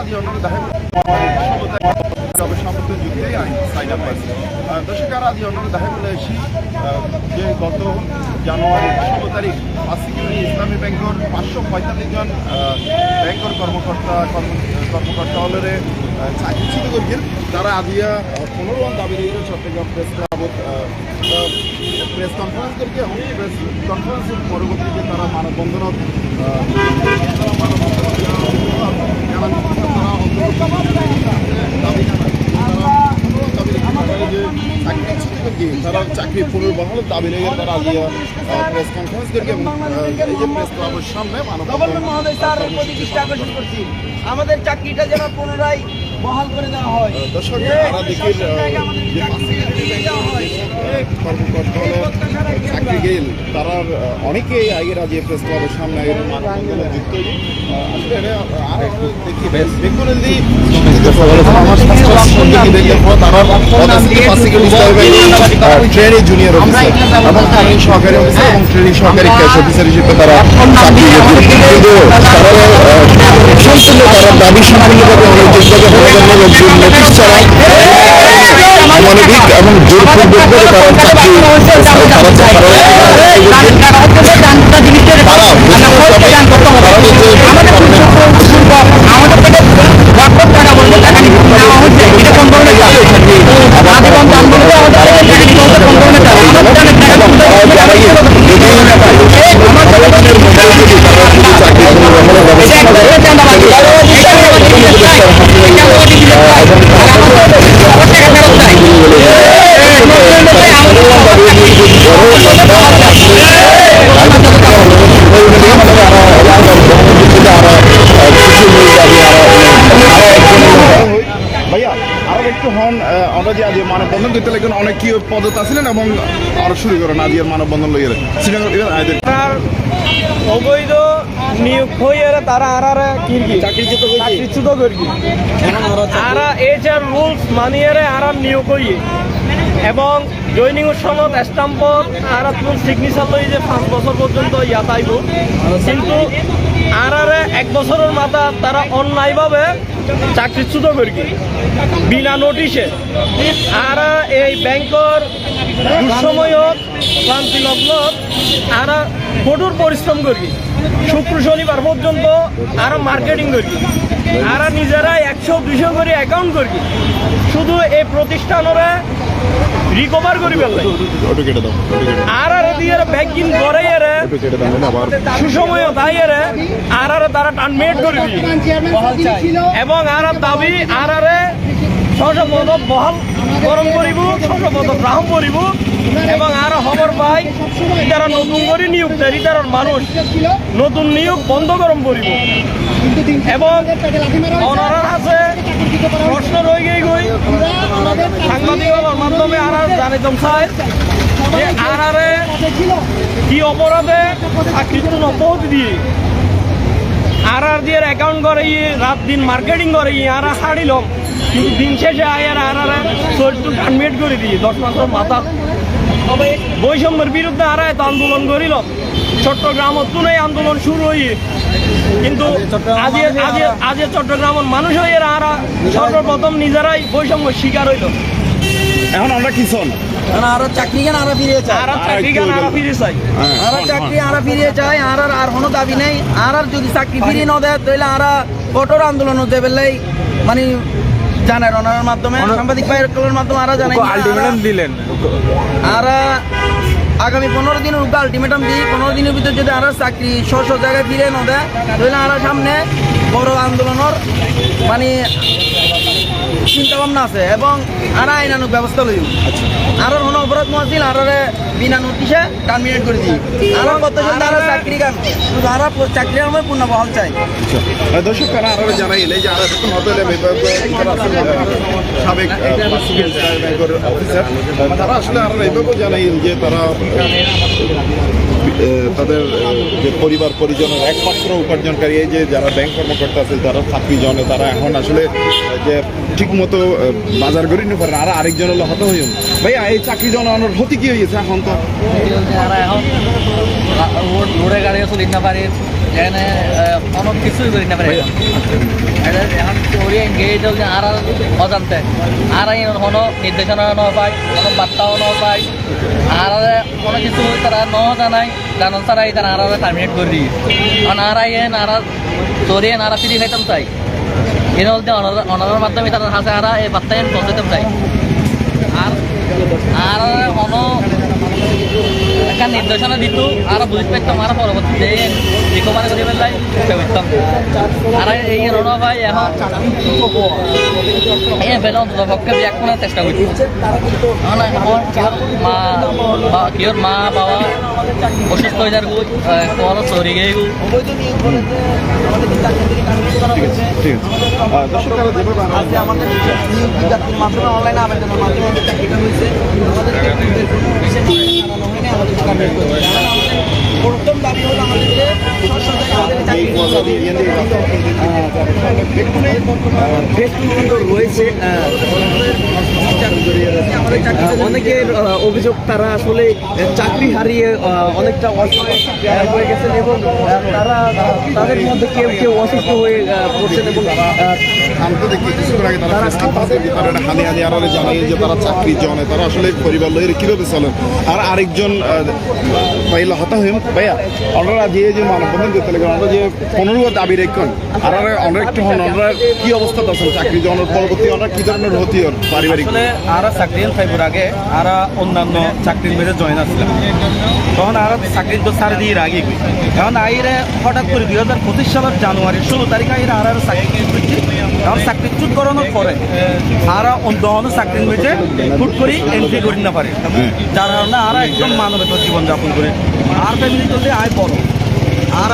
আদি অন্য দেখা সমস্ত যুক্তেই আইন সাইন আপ আছে। দেখা গেলে যে গত জানুয়ারি ষোলো তারিখ আসিকিউরি ইসলামী ব্যাংকর পাঁচশো পঁয়তাল্লিশ জন ব্যাংকর কর্মকর্তা কর্মকর্তা হলরে চাকরিচ্যুত করেছেন তারা আদিয়া পনেরো দাবি দিয়ে চট্টগ্রাম প্রেস ক্লাবত প্রেস কনফারেন্স করেছে এবং প্রেস কনফারেন্সের পরবর্তীতে তারা মানববন্ধনত তারা মানববন্ধনত জানান তারা চাকরি পুনর্বহালের দাবি তারা আদিয়া প্রেস কনফারেন্স আমাদের চাকরিটা যেন পুনরায় বহাল করে দেওয়া হয়। দর্শক আমরা দেখি যে চাকরি গেল। তারা আহ, অনেকেই আগের আজ প্রেস ক্লাবের সামনে আগের যুক্ত আসলে আর একটু দেখি। ট্রেনিং জুনিয়র অফিসার এবং ট্রেনিং সহকারী অফিসার এবং ট্রেনিং সহকারী ক্যাশ অফিসার হিসেবে তারা চাকরি তারা সম্পূর্ণ তারা দাবি সম্পূর্ণভাবে জন্য নোটিশ ছাড়া অমানবিক এবং জোরপূর্বক করে তারা চাকরি তারা পদত আছিলেন এবং আরও শুরু করেন আজ মানববন্ধন লইয়ে শ্রীনগর অবৈধ নিয়োগ হয়ে তারা আর আর কিরগি? চাকরিচ্যুত আর রুলস মানিয়ে আর আর নিয়োগ হই এবং জয়নিং সনদ স্টাম্পত আর তোমার সিগনেচার লই যে পাঁচ বছর পর্যন্ত ইয়াত আইব কিন্তু আর আর এক বছরের মাথা তারা অন্যায়ভাবে চাকরিচ্যুত করি বিনা নোটিশে আর এই ব্যাংকর দুঃসময়ত, ক্লান্তি লগ্ন, আর কঠোর পরিশ্রম করি শুক্র শনিবার পর্যন্ত আর মার্কেটিং করি আর নিজেরাই একশো, দুশো করে অ্যাকাউন্ট করি শুধু এই প্রতিষ্ঠানরে রিকভার করি ফেললে। আর আর দিয়ে ব্যাংকিং করে এরে ওটা কেটে দাও না আবার সুসময় তাই এরে আর আর তারা টার্মিনেট করে এবং আর আর দাবি আর আরে ছশো পদ বহাল গরম করিব ছশো পদ গ্রাহম করিব। এবং আর খবর পাই তারা নতুন করে নিয়োগ দেয় তার মানুষ নতুন নিয়োগ বন্ধ গরম করিব। এবং অনারার আছে প্রশ্ন রয়ে গই। গই সাংবাদিকতার মাধ্যমে আর আর জানিতাম যে আর আরে কি অপরাধে চাকরিত্ব নপদ দিয়ে আর আর দিয়ে অ্যাকাউন্ট করে রাত দিন মার্কেটিং করে ই আর হারিলাম কিন্তু দিন শেষে আয় আর আর আর চরিত্র টার্মিনেট করে দিয়ে, দশ মাসের মাথা বৈষম্যের বিরুদ্ধে আর এত আন্দোলন করিল। চট্টগ্রামত তো আন্দোলন শুরু হই। কিন্তু আজ আজ আজ চট্টগ্রামের মানুষ হয়ে আর। সর্বপ্রথম নিজেরাই বৈষম্য শিকার হইল। এখন আমরা কি শোন? আরও চাকরি কেন আরও ফিরিয়ে চাই আর চাকরি গান আর ফিরে চাই। আরও চাকরি আরও ফিরিয়ে চাই আর আর আর কোনো দাবি নেই। আর আর যদি চাকরি ফিরিয়ে না দেয় তাহলে আর কঠোর আন্দোলন হতে পারলেই মানে জানার ওনার মাধ্যমে সাংবাদিক ভাইয়ের মাধ্যমে আরও জানাই। আলটিমেটাম দিলেন। আর আগামী পনেরো দিনের উপর আলটিমেটাম দিই। পনেরো দিনের ভিতরে যদি আরও চাকরি স্ব জায়গায় ফিরে না দেয়, তাহলে আরও সামনে বড় আন্দোলনের মানে চিন্তা ভাবনা আছে এবং আর আইনানুক ব্যবস্থা লইব। আর কোনো অপরাধ মহাছিল আর বিনা নোটিশে টার্মিনেট করে দিই। আর কত জন আর চাকরি কাম? আর চাকরি আমার পূর্ণ বহাল চাই। দর্শক কারা আরও জানাই এই যে আর এখন হোটেলে সাবেক তারা আসলে আর এইভাবেও জানাই যে তারা তাদের যে পরিবার পরিজনের একমাত্র উপার্জনকারী, এই যে যারা ব্যাংক কর্মকর্তা আছে, তারা চাকরি জনে তারা এখন আসলে যে ঠিক মতো বাজার করি নিতে পারে। আর আরেকজন হলো হত হইম ভাইয়া, এই চাকরি জনানোর হতে কি হয়েছে এখন তো এখন গাড়ি এখানে কোনো কিছুই করি না পারে এখন। ওরি এনগেজ হল আর অজান্তে। আর কোনো নির্দেশনা ন পায় কোনো বার্তাও ন পায় আর কোনো কিছু তারা ন জানায় জানান তারাই তারা আর টার্মিনেট করে দিয়ে কারণ আর আই এন আর আর তোরে আর ফিরি খাইতাম চাই। এর হলতে অনারের মাধ্যমে তারা হাসে আর এই বার্তা এন পৌঁছাতাম চাই। আর আর কোনো একটা নির্দেশনা দিত, আর বুঝতে পারতাম আর পরবর্তীতে রিকভারি করে বুঝতে পারতাম আর এই রণ ভাই এখন এই বেলা অন্তত পক্ষে চেষ্টা করছি মা কিয়র মা, বাবা অসুস্থ হয়ে যার গুই কল গু হয়নি আমাদের আমাদের চাকরি রয়েছে অনেকের অভিযোগ তারা আসলে চাকরি হারিয়ে অনেকটা অসহায় হয়ে গেছেন এবং তারা তাদের মধ্যে কেউ কেউ অসুস্থ হয়ে পড়ছেন এবং আমি তো দেখি কিছুক্ষণ আগে তারা প্রেস কনফারেন্সে কি তারা হানি হানি আরারে জানাই যে তারা চাকরি জনে তারা আসলে পরিবার লয়ের কীভাবে চলেন? আর আরেকজন পাইলে হতা হইম ভাইয়া ওনারা যে যে মানববন্ধন করতে লাগে ওনারা যে পনেরো দাবি রেখন আর আমরা একটু হন ওনারা কি অবস্থা আছেন চাকরি জনের পরবর্তী ওনারা কি ধরনের হতি পারিবারিক? আসলে আরা চাকরি ফাইবার আগে আরা অন্যান্য চাকরির মেয়েদের জয়েন আসলাম তখন আরা চাকরি তো সাড়ে দিয়ে আগে এখন আইরে হঠাৎ করে দুই হাজার পঁচিশ সালের জানুয়ারি, ষোলো তারিখ আইরে আর আর চাকরি করছি চাকরি চুট করানোর পরে আরা অন্য চাকরির মেয়েছে হুট করে এন্ট্রি করি না পারে। যার কারণে আরা একদম মানবেতর জীবনযাপন করে। আর ফ্যামিলি চলতে আয় বড় আর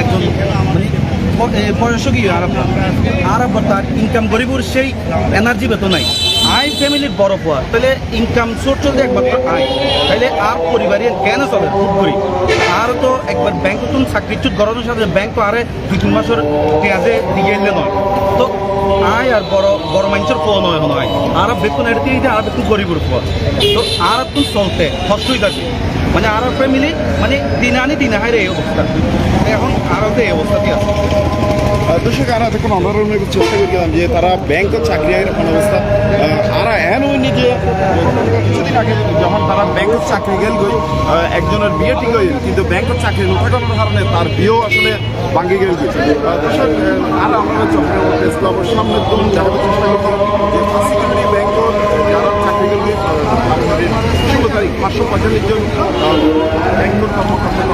একজন মানে আর আব্বা আর আব্বা তার ইনকাম গরিবুর সেই এনার্জি বেতন নাই। আই ফ্যামিলির বড় পোয়া। তাহলে ইনকাম সোর্স চলতে একমাত্র আয় তাহলে আর পরিবারে কেন চলে খুব করি আর তো একবার ব্যাংক তুমি চাকরি চুট গরমের সাথে ব্যাংক তো আরে দুই তিন মাসের পেঁয়াজে দিয়ে এলে নয়। তো আয় আর বড় বড় মানুষের পোয়া নয় নয় আর বেতন এড়তে দিতে আর বেতন গরিবুর পোয়া। তো আর তুমি চলতে কষ্টই থাকে মানে আর ফ্যামিলি মানে দিনে আনি দিনে হাইরে এই অবস্থা। এখন আরও এই অবস্থাতে আছে। দর্শক আর এতক্ষণ রুমে চেষ্টা করছিলাম যে তারা ব্যাংক চাকরি কোন অবস্থা আর এন হয়নি যে কিছুদিন আগে যখন তারা ব্যাংকের চাকরি গেল গই একজনের বিয়ে ঠিক হয়ে কিন্তু ব্যাংকের চাকরি নোটাকানোর কারণে তার বিয়েও আসলে ভাঙ্গি গেল আহ, দর্শক আর আমরা চক্রের সামনে চেষ্টা করতাম যে ফার্সিকিউরিটি ব্যাংক গেল গই ষোলো তারিখ পাঁচশো পঁয়তাল্লিশ জন ব্যাংকের কর্মকর্তা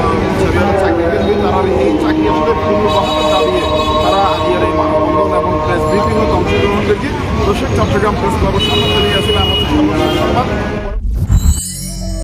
চাকরি গেল তারা এই চাকরি আসলে দাবিয়ে তারা আজকের এই মানববন্ধন এবং প্রেস ব্রিফিংয়ে অংশগ্রহণ করেছে চট্টগ্রাম প্রেস ক্লাবের সম্মান আমার সংবাদ